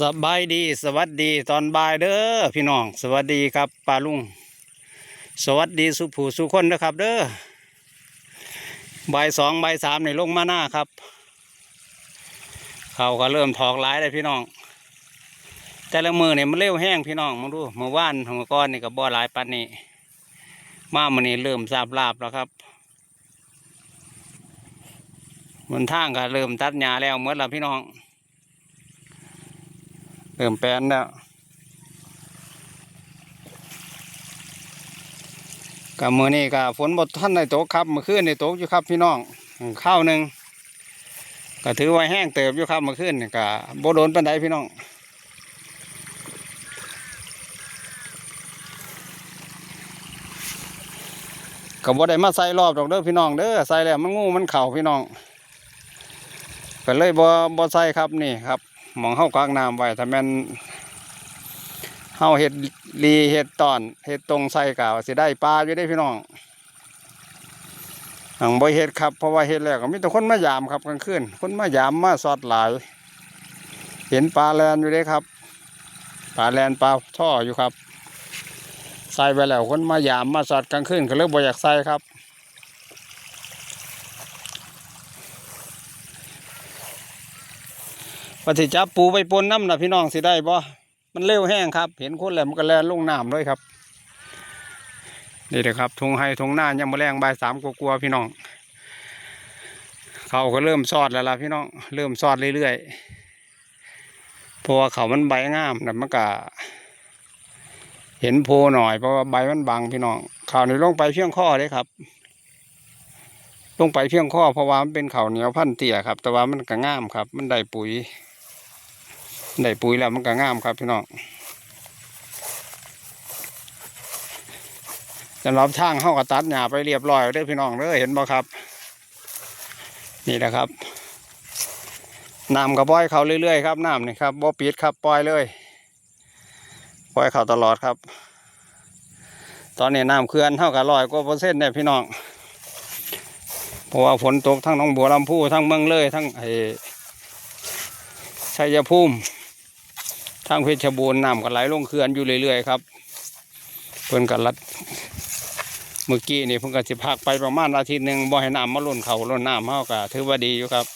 สบายดีสวัสดีตอนบ่ายเด้อพี่น้อง สวัสดีครับป้าลุง สวัสดีสุผู้สุคนนะครับเด้อบ่ายสองบ่ายสามในลงมาหน้าครับ เขาก็เริ่มถอกหลายเลยพี่น้อง แต่ละมือเนี่ยมันเร็วแห้งพี่น้องมาดูเมื่อวานเมื่อก้อนนี่กับบ่อหลายปันนี่มามันนี่เริ่มซาบลาบแล้วครับบนทางก็เริ่มตัดหญ้าแล้วเมื่อละพี่น้อง เริ่มแปนแล้วกับมือนี้กับฝนบดท่านในโตกครับมื่อคืนในโตกอยู่ครับพี่น้องข้าวหนึ่งก็ถือว่าแห้งเติบอยู่ครับมื่อคืนนี่กับบโดนปันไดพี่น้องกับ่ได้มาใส่รอบดอกเด้อพี่น้องเด้อใส่แล้วมันงูมันเข่าพี่น้องก็เลยบ่บ่ใส่ครับนี่ครับ มองเข้ากลางน้ำไว้ถ้าแม่นเฮาเห็ดลีเห็ดตอนเห็ดตรงใส่กาวสิได้ปลาอยู่ได้พี่น้องหังบ่เห็ดครับเพราะว่าเห็ดแล้วก็มีแต่คนมายามครับกลางคืนคนมายามมาสอดหลาย เห็นปลาแลนอยู่ได้ครับปลาแลนปลาท่ออยู่ครับใส่ไปแล้วคนมายามมาสอดกลางคืนก็เลยบ่อยากใส่ครับ ปฏิจับปูไปปนน้ำนะพี่น้องสิได้บ่มันเร็วแห้งครับ เห็นคนแหล้วมันก็แล่นลงน้ำเลยครับ นี่เด้อครับทงไห้ทงหน้ายังมาแรงบายสามกลัวๆพี่น้องเขาก็เริ่มซอดแล้วล่ะพี่น้องเริ่มซอดเรื่อยๆเพราะว่าเขามันใบงามแต่มันก็เห็นโพหน่อยเพราะว่าใบมันบางพี่น้องเขานี่ลงไปเพียงข้อเลยครับลงไปเพียงข้อเพราะว่ามันเป็นเขาเหนียวพันเตี่ยครับ แต่ว่ามันก็งามครับ มันได้ปุ๋ย ได้ปุ๋ยแล้วมันก็งามครับพี่น้องสำหรับทางเข้ากระตัดหญ้าไปเรียบร้อยเด้อพี่น้องเด้อเห็นบ่ครับ นี่นะครับน้ำก็ปล่อยเขาเรื่อยๆครับน้ำนี่ครับบ่ปิดครับปล่อยเลยปล่อยเขาตลอดครับ ตอนนี้น้ำเขื่อนเท่ากับร้อยกว่าเปอร์เซ็นต์เนี่ยพี่น้องเพราะว่าฝนตกทั้งหน้องบัวลำพูทั้งเมืองเลยทั้งไอ้ชัยภูมิ ทางเพชรบูรณ์น้ำก็ไหลลงเขื่อนอยู่เรื่อยๆครับ เพิ่นก็รัดเมื่อกี้นี่เพิ่นก็สิพักไปประมาณอาทิตย์หนึ่งบ่ให้น้ำมาล้นเขาล้นน้ำเฮาก็ถือว่าดีอยู่ครับ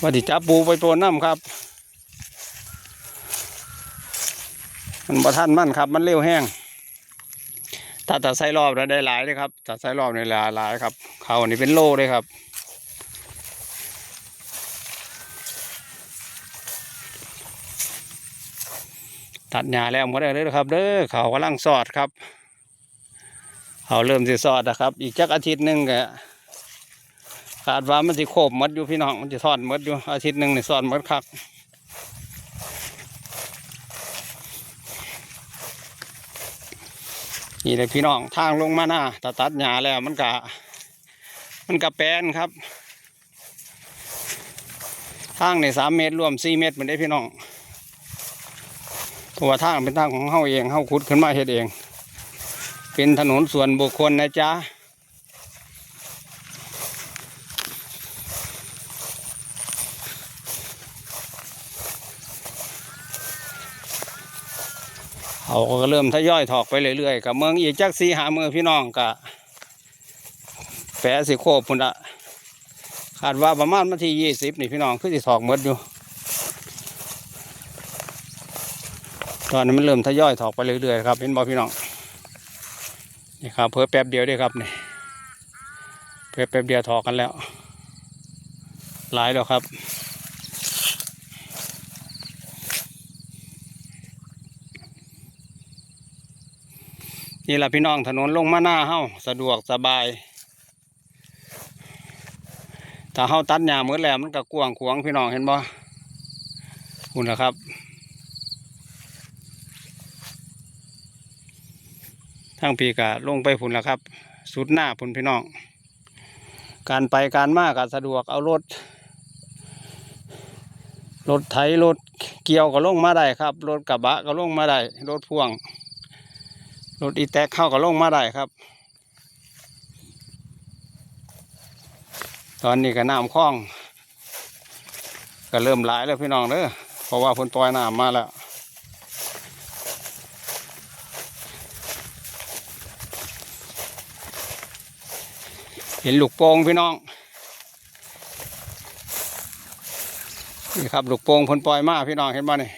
ว่าที่จับปูไปโปนน้ำครับ มันบ่ทันมั่นครับ มันเร็วแห้งถ้าตัดไส้รอบแล้วได้หลายเลยครับตัดไส้รอบในหลายหลายครับ เขาอันนี้เป็นโลเลยครับ ตัดหญ้าแล้วหมดเลยนะครับ เด้อเขากำลังสอดครับเขาเริ่มสิสอดนะครับ อีกจักอาทิตย์หนึ่งก็คาดว่ามันสิโคบมดอยู่พี่น้องมันจะทอดมดอยู่อาทิตย์หนึ่งนี่สอดมดครับนี่เลยพี่น้องทางลงมาหน้าถ้าตัดหญ้าแล้วมันกะมันกะแปลนครับ ทางในสามเมตรรวมสี่เมตรเหมือนได้พี่น้อง เพราะว่าทางเป็นทางของเฮาเองเฮาขุดขึ้นมาเฮ็ดเอง เป็นถนนส่วนบุคคลนะจ๊ะเขาก็เริ่มทยอยถอกไปเรื่อยๆกับเมืองอีกจักสีหาเมืองพี่น้องกะแปะสิโคบพุ่นละคาดว่าประมาณวันที่ยี่สิบนี่พี่น้องคือสิถอกหมดอยู่ ตอนนี้มันเริ่มทยอยถอกไปเรื่อยๆครับเห็นบอพี่น้องนี่ครับเพิ่แป๊บเดียวด้ครับนี่เพิ่แป๊บเดียวถอกกันแล้ว หลายแล้วครับนี่แหละพี่น้องถนนลงมาหน้าเฮ้าสะดวกสบาย ถ้าเฮ้าตัดหญ้าหมือแล้วมันก็กว้างขวางพี่น้องเห็นบ่คุณนะครับ ทางปีกะลงไปพุ่นแล้วครับ สุดหน้าพุ่นพี่น้อง การไปการมาก็สะดวกเอารถ รถไถรถเกี่ยวก็ลงมาได้ครับ รถกระบะก็ลงมาได้ รถพ่วง รถอีแตกเข้าก็ลงมาได้ครับ ตอนนี้ก็น้ำคลอง ก็เริ่มหลายแล้วพี่น้องเด้อเพราะว่าฝนปล่อยน้ำมาแล้ว เห็นลูกโป่งพี่น้อง นี่ครับลูกโป่งเพนปล่อยมาพี่น้องเห็นบ่นี่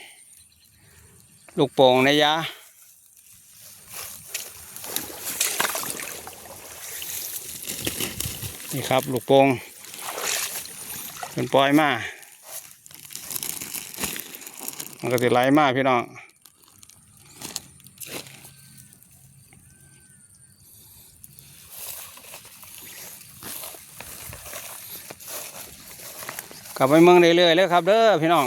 ลูกโป่งในยะนี่ครับลูกโป่งเพนปล่อยมามันก็จะไหลมาพี่น้อง กลับไปเมืองเรื่อยๆเลยครับ เด้อพี่น้อง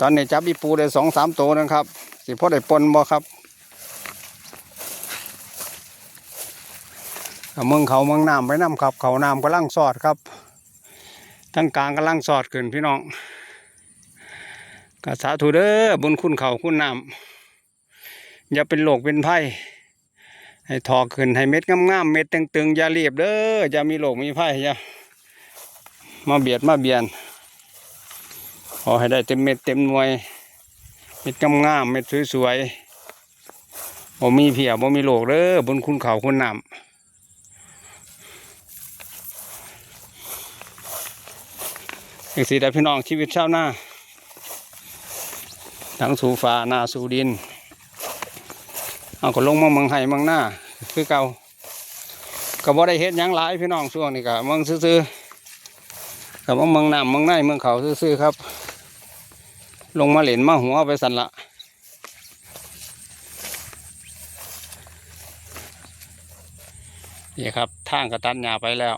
ตอนนี้จับอีปูได้สองสามตัวนะครับ สิพ่อได้ปนบ่ครับกับเมืองเขาเมืองน้ำไปน้ำครับ เขาน้ำกำลังสอดครับทั้งกลางกำลังสอดขึ้นพี่น้องกสาธุเด้อบุญคุณเขาคุณน้ำอย่าเป็นโรคเป็นไผ่ให้ทอขึ้นให้เม็ดงามๆเม็ดตึงๆอย่าเรียบเด้ออย่ามีโรคมีไผ่อย่า มาเบียดมาเบียน ขอให้ได้เต็มเม็ดเต็มหน่วยเม็ดกำงามเม็ดสวยๆบ่มีเพียบ่มีโลกเด้อบนคุณเขาคุณน้ำอีกสี่ได้พี่น้องชีวิตชาวนาทั้งสู่ฟ้านาสู่ดิน เอาก็ลงมาเมืองไห้เมืองหน้าคือเก่าก็บ่ได้เฮ็ดยังหลายพี่น้องช่วงนี้ก็เมืองซื่อ กับว่าเมืองน้ำเมืองในเมืองเขาซื่อๆครับ ลงมาเหรียญมาหัวไปสันละนี่ครับทางกระตันยาไปแล้ว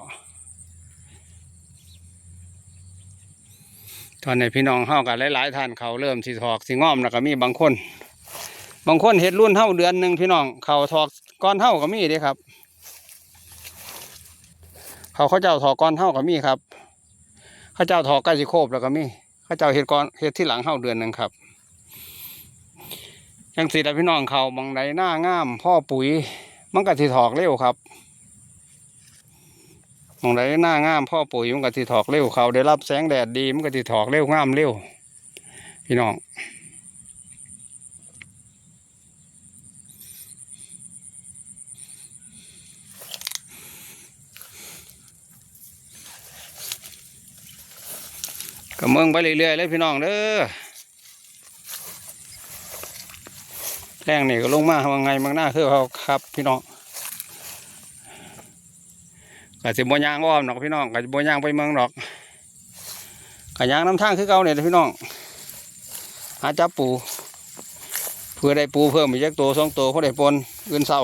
ตอนนี้พี่น้องเฮากันหลาย ๆท่านเขาเริ่มสิถอกสิง้อมแล้วก็มีบางคน บางคนเห็ดรุ่นเท่าเดือนหนึ่งพี่น้องเขาถอกก้อนเท่าก็มีเด้ครับ เขาเขาเจ้าถอกก้อนเท่าก็มีครับ ข้าเจ้าทอใกล้สิโคบแล้วก็มีข้าเจ้าเห็ดก่อนเห็ดที่หลังเฮาเดือนหนึ่งครับยังสิได้พี่น้องเขาบางใดหน้างาม พ่อปุ๋ย มันกะทิถอกเร็วครับบางใดหน้างามพ่อปุ๋ยมันกะทิถอกเร็วเขาได้รับแสงแดดดีมันกะทิถอกเร็วงามเร็วพี่น้อง ก็เมืองไปเรื่อยๆเลยพี่น้องเด้อแรงนี่ก็ลงมาว่าไงมืองหน้าคือเขาครับพี่น้องก็สิบยางอ้อมดอกพี่น้องก็สิบยางไปเมืองดอกก็ยางน้ำทางคือเก่าเนี่ยพี่น้องหาจับปูเพื่อได้ปูเพิ่มอีกจักตัวสองตัวเขาได้ปนเงินเศร้า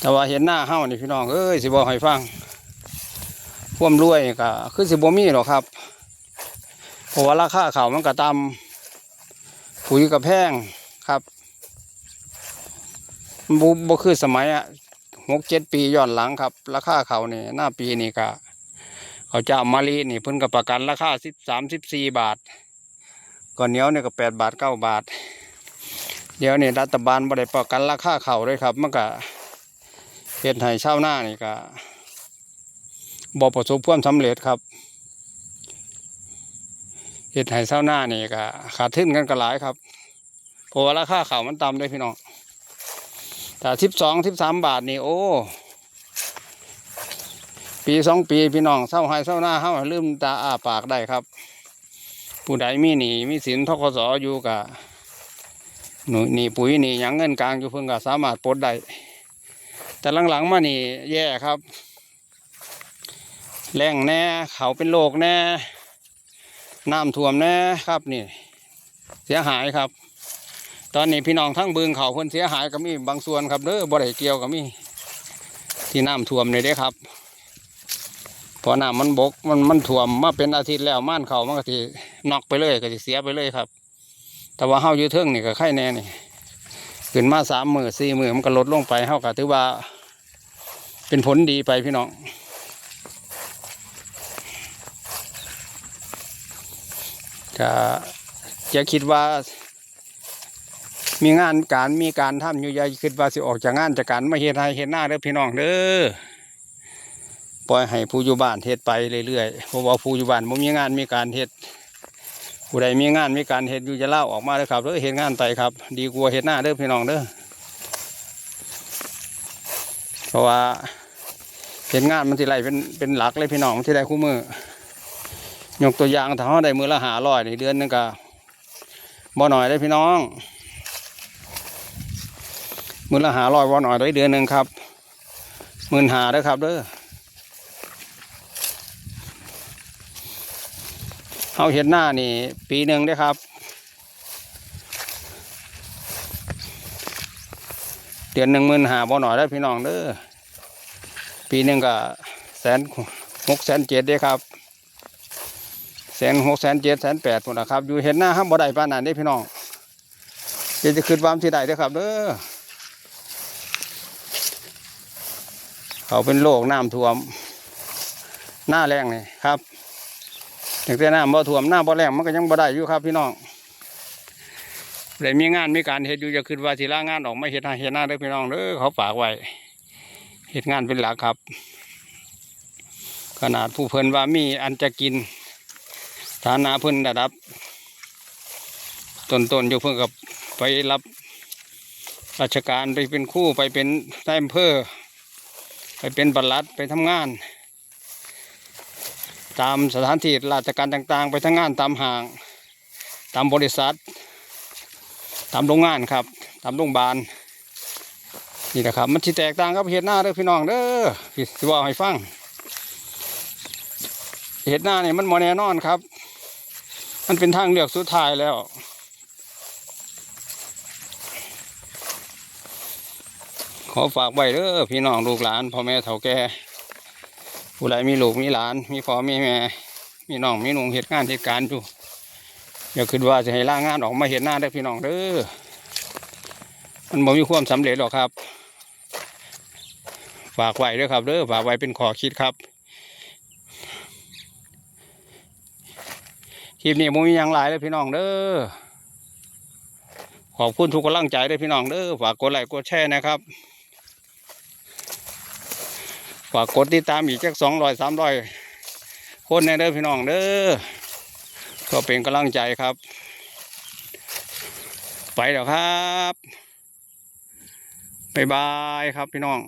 แต่ว่าเห็นหน้าเฮานี่พี่น้องเอ้ยสิบอกให้ฟังควมรวยก็คือสิบ่มีหรอกครับเพราะว่าราคาเขาวมันก็ตำปุ๋ยก็แพงครับบ่บ่คือสมัยอะหกเจ็ดปีย้อนหลังครับ ราคาเขาวนี่หน้าปีนี่ก็เขาจ้ามาลีนี่เพิ่นก็ประกันราคาสิบสามสิบสี่บาท ก่อนเนี้ยเนี่ยก็แปดบาทเก้าบาท เดี๋ยวนี่รัฐบาลบ่ได้ประกันราคาเขาวด้วยครับมันก็ เฮ็ดให้ชาวนานี่ก็บ่ประสบความสำเร็จครับเฮ็ดให้ชาวนานี่ก็ขาดทุนกันก็หลายครับเพราะว่าราคาข้าวมันต่ำด้วยพี่น้องแต่สิบสองสิบสามบาทนี่โอ้ปีสองปีพี่น้องเศร้าให้เศร้าหน้าเฮาลืมตาอ้าปากได้ครับ ผู้ใดมีหนี้มีสินทกสอยู่กะหนูหนี่ปุ๋ยหนี่ยังเงินกลางอยู่เพิ่งก็สามารถปลดได้ แต่หลังๆมานี่แย่ครับ แรงแน่เขาเป็นโรคแน่น้ำท่วมแน่ครับนี่ เสียหายครับ ตอนนี้พี่น้องทั้งบึงเขาเพิ่นเสียหายก็มีบางส่วนครับเด้อบ่ได้เกี่ยวก็มีที่น้ำท่วมนี่เด้ครับเพอน้ำมันบกมันมันท่วมมาเป็นอาทิตย์แล้วม่านเขามันก็สินอกไปเลยก็สิเสียไปเลยครับ แต่ว่าเฮาอยู่เทิงนี่ก็ไข่แน่นี่ ขึ้นมาสามมือสี่มือมันก็ลดลงไปเท่ากับถือว่า เป็นผลดีไปพี่น้องก็จะคิดว่า มีงานการมีการทำอยู่อยาคิดว่าสิออกจากงานจากการมาเฮ็ดให้เฮ็ดหน้าเด้อพี่น้องเด้อปล่อยให้ผู้อยู่บ้านเฮ็ดไปเรื่อยๆเพราะว่าผู้อยู่บ้านบ่มีงานมีการเฮ็ด ผู้ใดมีงานมีการเฮ็ดอยู่จะเล่าออกมาเด้อครับเด้อเฮ็ดงานไปครับ ดีกว่าเฮ็ดหน้าเด้อพี่น้องเด้อเพราะว่าเฮ็ดงานมันสิไหลเป็นเป็นหลักเลยพี่น้องมันสิได้คู่มือยกตัวอย่างถ้าเฮาได้มือละ500นี่เดือนหนึงก็บ่น้อยเด้พี่น้องมือละหาร้อยวันหน่อยได้เดือนหนึ่งครับหมื่นหาเด้อครับเด้อ เอาเห็ดหน้านี่ปีหนึ่งได้ครับ เดือนหนึ่งหมื่นหาบ่หน่อยได้พี่น้องเด้อปีหนึ่งก็แสนหกแสนเจ็ดได้ครับแสนหกแสนเจ็ดแสนแปดหมดนะครับอยู่เห็ดหน้าห้ามบ่ได้ปานนันได้พี่น้องเดี๋ยวจะขึ้นความที่ใดเด้อครับเด้อเขาเป็นโรคน้ำท่วม หน้าแรงนี่ครับ ถึงแต่น้ำบ่ท่วมหน้าบ่แรงมันก็ยังบ่ได้อยู่ครับพี่น้องเลยมีงานมีการเฮ็ดอยู่จะขึ้นว่าสิลางานออกไมาเฮ็ดหน้าเฮ็ดหน้าเด้อพี่น้องเด้อเขาฝากไว้เฮ็ดงานเป็นหลักครับ ขนาดผู้เพิ่นว่ามีอันจะกินฐานะเพิ่นระดับต้นๆอยู่เพิ่นกับไปรับราชการไปเป็นคู่ไปเป็นนายอำเภอไปเป็นบัลลัดไปทำงาน ตามสถานที่ราชการต่างๆ ไปทำงงานตามห้าง ตามบริษัท ตามโรงงานครับ ตามโรงพยาบาลนี่นะครับ มันที่แตกต่างกับเห็ดหน้าเด้อพี่น้องเด้อพี่สิว่าให้ฟังเห็ดหน้าเนี่ยมันโมแน่นอนครับ มันเป็นทางเลือกสุดท้ายแล้วขอฝากไว้เด้อพี่น้องลูกหลานพ่อแม่เฒ่าแก่ ผู้ใดมีลูกมีหลาน มีพ่อมีแม่มีน้องมีหนุ่งเหตุงานเหตุการณ์อยู่อย่าคิดว่าจะให้ล่างงานออกมาเห็นหน้าได้พี่น้องเด้อมันบ่มีความสำเร็จหรอกครับ ฝากไว้ด้อครับเด้อฝากไว้เป็นขอคิดครับคลิปนี้บ่มีหยังหลายเลยพี่น้องเด้อขอบคุณทุกกำลังใจเด้อพี่น้องเด้อฝากกดไลค์กดแชร์นะครับ ฝากกดติดตามอีกจักสองร้อยสามร้อยคนในเด้อพี่น้องเด้อก็เป็นกำลังใจครับ ไปแล้วครับบ๊ายบายครับพี่น้อง